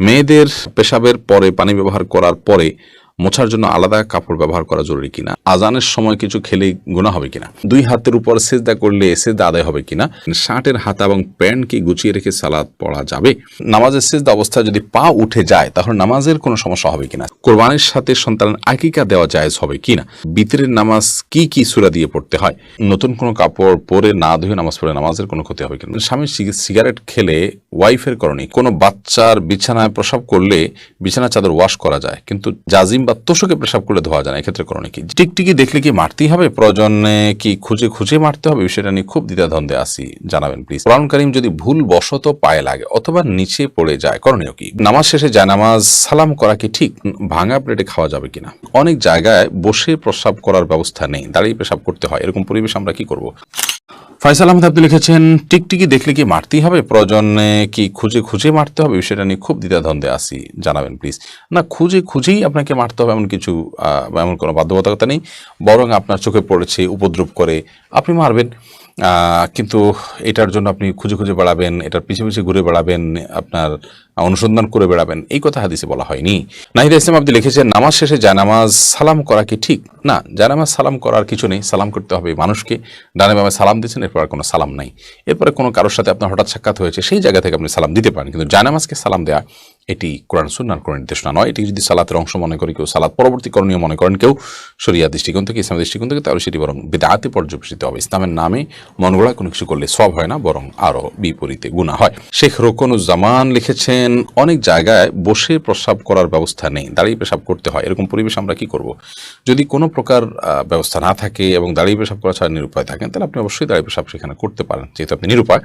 মেয়েদের পেশাবের পরে পানি ব্যবহার করার পরে মোছার জন্য আলাদা কাপড় ব্যবহার করা জরুরি কিনা? আজানের সময় কিছু খেলে গুণা হবে কিনা? দুই হাতের উপর সেজদা করলে সেজদা আদায় হবে কিনা? শার্টের হাতা এবং প্যান্ট কি গুছিয়ে রেখে সালাদ পড়া যাবে? নামাজের সেজদা অবস্থায় যদি পা উঠে যায়, তাহলে নামাজের কোনো সমস্যা হবে কিনা? কোরবানির সাথে সন্তানের আকিকা দেওয়া জায়েজ হবে কিনা? বিতরের নামাজ কি কি সুরা দিয়ে পড়তে হয়? নতুন কোনো কাপড় পরে না ধুয়ে নামাজ পড়ে নামাজের কোনো ক্ষতি হবে কিনা? স্বামী সিগারেট খেলে ওয়াইফের করণী কোনো বাচ্চার বিছানায় প্রসাব করলে বিছানা চাদর ওয়াশ করা যায়, কিন্তু জাজিম বা তোষকে প্রসাব করলে ধোয়া যায় না, এক্ষেত্রে করণী কি টিকটিকি দেখলে কি মারতেই হবে? প্রয়োজনে কি খুঁজে খুঁজে মারতে হবে? বিষয়টা নিয়ে খুব দ্বিধাদ্বন্দ্বে আসি জানাবেন প্লিজ কোরআন করিম যদি ভুল বশত পায়ে লাগে অথবা নিচে পড়ে যায়, করণীয় কি? নামাজ শেষে যায়, নামাজ সালাম করা কি ঠিক? ভাঙা প্লেটে খাওয়া যাবে কিনা? অনেক জায়গায় বসে প্রসাব করার ব্যবস্থা নেই, দাঁড়িয়ে পেশাব করতে হয়, এরকম পরিবেশ আমরা কি করব? ফয়সাল আহমেদ আপনি লিখেছেন, টিকটিকি দেখলে কি মারতেই হবে? প্রয়োজনে কি খুঁজে খুঁজে মারতে হবে? বিষয়টা নিয়ে খুব দ্বিধাদ্বন্দ্বে আসি জানাবেন প্লিজ না, খুঁজে খুঁজেই আপনাকে মারতে হবে এমন কিছু এমন কোনো বাধ্যবাধকতা নেই। বরং আপনার চোখে পড়েছে, উপদ্রব করে আপনি মারবেন। কিন্তু এটার জন্য আপনি খুঁজে খুঁজে বেড়াবেন, এটার পিছিয়ে পিছিয়ে ঘুরে বেড়াবেন, আপনার অনুসন্ধান করে বেড়াবেন। এই কথা হাদিসে বলা হয়নি। নাহিদ ইসলাম আপনি লিখেছেন, নামাজ শেষে জানামাজ সালাম করা কি ঠিক? না, জানামাজ সালাম করার কিছু নেই। সালাম করতে হবে মানুষকে। ডানে বামে সালাম দিয়েছেন, এরপর আর কোনো সালাম নাই। এরপরে কোনো কারোর সাথে আপনার হঠাৎ সাক্ষাৎ হয়েছে, সেই জায়গা থেকে আপনি সালাম দিতে পারেন। কিন্তু জানামাজকে সালাম দেওয়া এটি কোরআন সুন্নার কোনো নির্দেশনা নয়। এটি যদি সালাতের অংশ মনে করি কেউ, সালাত পরবর্তী করণীয় মনে করেন কেউ শরিয়া দৃষ্টিকোণ থেকে, ইসলামের দৃষ্টিকোণ থেকে, তাহলে সেটি বরং বেদাতে পর্যবেসিত হবে। ইসলামের নামে মন গড়া কোনো কিছু করলে সব হয় না, বরং আরও বিপরীতে গুণা হয়। শেখ রোকনুজ্জামান লিখেছেন, অনেক জায়গায় বসে প্রস্রাব করার ব্যবস্থা নেই, দাঁড়িয়ে পেশাব করতে হয়। এরকম পরিবেশ আমরা কি করব? যদি কোনো প্রকার ব্যবস্থা না থাকে এবং দাঁড়িয়ে পেশাব করা ছাড়া নিরুপায় থাকেন, তাহলে আপনি অবশ্যই দাঁড়িয়ে পেশাব সেখানে করতে পারেন, যেহেতু আপনি নিরুপায়।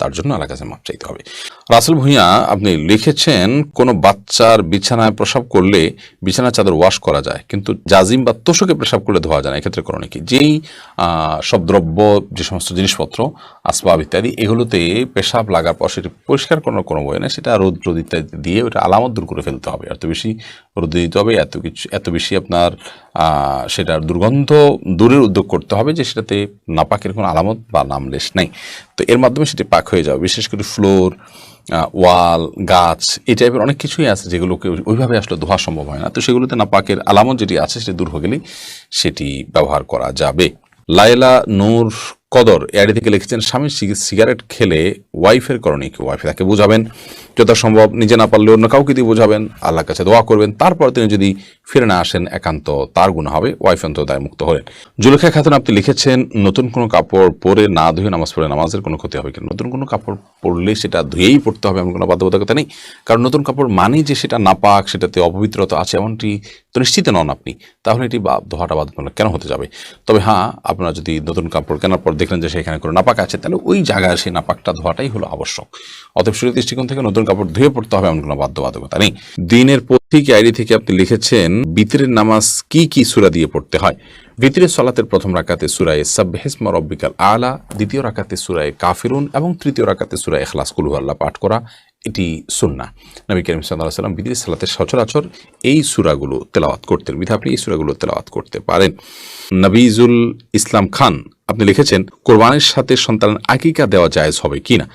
তার জন্য আল্লাহ কাছে মাপ চাইতে হবে। রাসেল ভূঁইয়া, আপনি লিখেছেন, কোনো বাচ্চার বিছানায় প্রসাব করলে বিছানা চাদর ওয়াশ করা যায়, কিন্তু জাজিম বা তোষকে প্রসাব করলে ধোয়া যায় না, এক্ষেত্রে করণীয় কি যেই সব দ্রব্য, যে সমস্ত জিনিসপত্র, আসবাব ইত্যাদি, এগুলোতে পেশাব লাগার পর সেটি পরিষ্কার করার কোনো বই নেই সেটা রোদ রোদ ইত্যাদি দিয়ে ওটা আলামত দূর করে ফেলতে হবে। এত বেশি রোদ দিতে হবে, এত কিছু, এত বেশি আপনার সেটার দুর্গন্ধ দূরের উদ্যোগ করতে হবে যে সেটাতে নাপাকের কোনো আলামত বা নামলেশ নেই। তো এর মাধ্যমে সেটি পাক হয়ে যাবে বিশেষ করে ফ্লোর ওয়াল গাছ, এই টাইপের অনেক কিছুই আছে যেগুলোকে ওইভাবে আসলে ধোয়া সম্ভব হয় না। তো সেগুলোতে না পাকের আলামত যেটি আছে সেটি দূর হয়ে গেলেই সেটি ব্যবহার করা যাবে। লায়লা নূর কদর এআডি থেকে লিখেছেন, স্বামী সিগারেট খেলে ওয়াইফের করণীয় কি? ওয়াইফ তাকে বোঝাবেন। যথাসম্ভব নিজে না পারলে অন্য কাউকে দিয়ে বোঝাবেন, আল্লাহর কাছে দোয়া করবেন, তারপর তিনি যদি ফিরে না আসেন, একান্ত তার গুণ হবে, ওয়াইফ অন্ত দায় মুক্ত হলেন। জুলেখা খাতুন আপনি লিখেছেন, নতুন কোনো কাপড় পরে না ধুয়ে নামাজ পড়ে নামাজের কোনো ক্ষতি হবে কিনা? নতুন কোনো কাপড় পরলে সেটা ধুয়েই পড়তে হবে এমন কোনো বাধ্যবাধকতা নেই? কারণ নতুন কাপড় মানেই যে সেটা নাপাক সেটাতে অপবিত্রতা আছে, এমনটি তো নিশ্চিত নন আপনি। তাহলে এটি বা ধোয়াটা বাধ্যতামূলক কেন হতে যাবে? তবে হ্যাঁ আপনারা যদি নতুন কাপড় কেনার পর দেখলেন যে সেখানে কোনো নাপাক আছে, তাহলে ওই জায়গায় সেই নাপাকটা ধোয়াটাই হলো আবশ্যক। অতএব শরীর দৃষ্টিকোণ থেকে নতুন কাপড় ধুয়ে পড়তে হবে এমন কোনো বাধ্যবাধকতা নেই। দিনের পথিক আইডি থেকে আপনি লিখেছেন, বিতরের নামাজ কি কি সুরা দিয়ে পড়তে হয়? ভিতরের সলাতের প্রথম রাকাতে সুরায় সাবহেসমা রব্বিকাল আলা, দ্বিতীয় রাকাতে সুরায় কাফিরুন এবং তৃতীয় রাকাতে সুরায় এখলাস কুলু আল্লাহ পাঠ করা এটি সুন্না নবী করিম সাল্লাহ সাল্লাম বিদির সালাতে সচরাচর এই সুরাগুলো তেলাওয়াত করতেন। বিধা আপনি এই সুরাগুলো তেলাওয়াত করতে পারেন। নবীজুল ইসলাম খান, আপনি লিখেছেন, কোরবানের সাথে সন্তানের আকিকা দেওয়া জায়েজ হবে কি না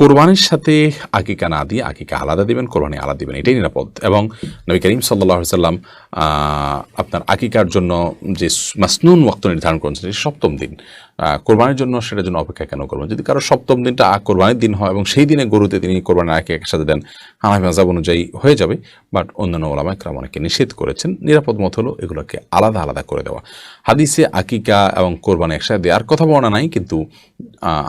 কোরবানির সাথে আকিকা না দিয়ে আকিকা আলাদা দেবেন, কোরবানি আলাদা দেবেন, এটাই নিরাপদ। এবং নবী করিম সাল্লাহ সাল্লাম আপনার আকিকার জন্য যে মাসনুন ওয়াক্ত নির্ধারণ করেছেন সপ্তম দিন। কোরবানির জন্য সেটার জন্য অপেক্ষা কেন করবেন? যদি কারও সপ্তম দিনটা কোরবানির দিন হয় এবং সেই দিনে গরুতে তিনি কোরবানির আগে একসাথে দেন হানাফি মাজাব অনুযায়ী হয়ে যাবে। বাট অন্যান্য ওলামায় একরাম অনেকে নিষেধ করেছেন। নিরাপদ মত হলো এগুলোকে আলাদা আলাদা করে দেওয়া। হাদিসে আকিকা এবং কোরবানি একসাথে দেওয়ার কথা বলা নাই, কিন্তু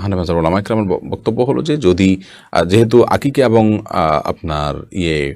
হানাফি মাজাব ওলামা একরামের ব- বক্তব্য হলো যে যদি যেহেতু আকিকা এবং আপনার ইয়ে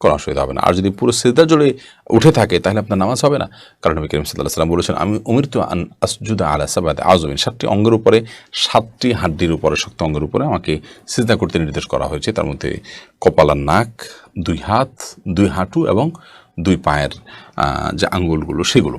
কোনো অসুবিধা হবে না। আর যদি পুরো সিদ্ধা জুড়ে উঠে থাকে, তাহলে আপনার নামাজ হবে না। কারণ নবী করিম সাল্লাহ সাল্লাম বলেছেন, আমি উমিরতু আন আসজুদা আলা সাবাদ আজমিন সাতটি অঙ্গের উপরে, সাতটি হাড্ডির উপরে, শক্ত অঙ্গের উপরে আমাকে সিদ্ধা করতে নির্দেশ করা হয়েছে। তার মধ্যে কপালার নাক, দুই হাত, দুই হাঁটু এবং দুই পায়ের যে আঙ্গুলগুলো, সেগুলো।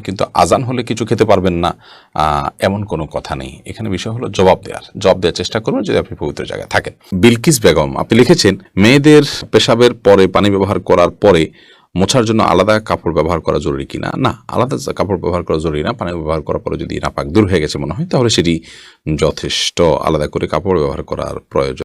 কিন্তু আজান হলে কিছু খেতে পারবেন না এমন কোনো কথা নেই। এখানে বিষয় হলো জবাব দেওয়ার। জবাব দেওয়ার চেষ্টা করবেন যদি আপনি পবিত্র জায়গায় থাকেন। বিলকিস বেগম, আপনি লিখেছেন, মেয়েদের পেশাবের পরে পানি ব্যবহার করার পরে মোছার জন্য আলাদা কাপড় ব্যবহার করা জরুরি কিনা? না, আলাদা কাপড় ব্যবহার করা জরুরি না। পানি ব্যবহার করার পরে যদি নাপাক দূর হয়ে গেছে মনে হয়, তাহলে সেটি যথেষ্ট আলাদা করে কাপড় ব্যবহার করার প্রয়োজন